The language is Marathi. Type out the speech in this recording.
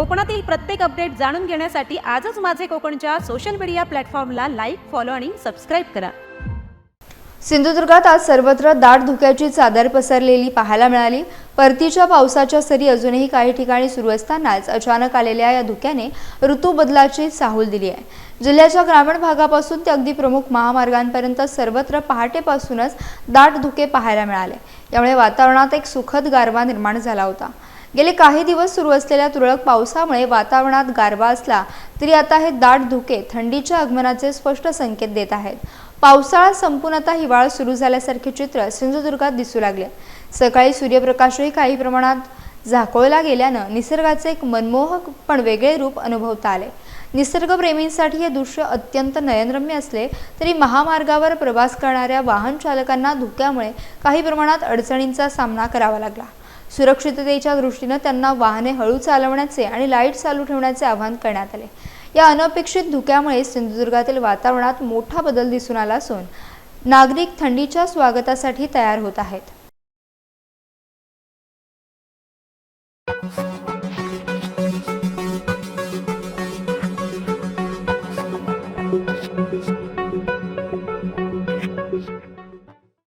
कोकणातील प्रत्येक अपडेट जाणून घेण्यासाठी आजच माझे कोकणच्या सोशल मीडिया प्लॅटफॉर्मला लाईक फॉलो आणि सबस्क्राईब करा. सिंधुदुर्गात आज सर्वत्र दाट धुक्याची चादर पसरलेली पाहायला मिळाली. परतीच्या पावसाच्या सरी अजूनही काही ठिकाणी सुरू असतानाच अचानक आलेल्या या धुक्याने ऋतू बदलाची साहूल दिली आहे. जिल्ह्याच्या ग्रामीण भागापासून ते अगदी प्रमुख महामार्गांपर्यंत सर्वत्र पहाटेपासूनच दाट धुके पाहायला मिळाले. यामुळे वातावरणात एक सुखद गारवा निर्माण झाला होता. गेले काही दिवस सुरू असलेल्या तुरळक पावसामुळे वातावरणात गारवा असला तरी आता हे दाट धुके थंडीच्या आगमनाचे स्पष्ट संकेत देत आहेत. पावसाळा संपून आता हिवाळा सुरू झाल्यासारखे चित्र सिंधुदुर्गात दिसू लागले. सकाळी सूर्यप्रकाशही काही प्रमाणात झाकोळला गेल्यानं निसर्गाचे एक मनमोहक पण वेगळे रूप अनुभवता आले. निसर्गप्रेमींसाठी हे दृश्य अत्यंत नयनरम्य असले तरी महामार्गावर प्रवास करणाऱ्या वाहन चालकांना धुक्यामुळे काही प्रमाणात अडचणींचा सामना करावा लागला. सुरक्षिततेच्या दृष्टीनं त्यांना वाहने हळू चालवण्याचे आणि लाइट चालू ठेवण्याचे आवाहन करण्यात आले या अनपेक्षित धुक्यामुळे सिंधुदुर्गातील वातावरणात मोठा बदल दिसून आला असून नागरिक थंडीच्या स्वागतासाठी तयार होत आहेत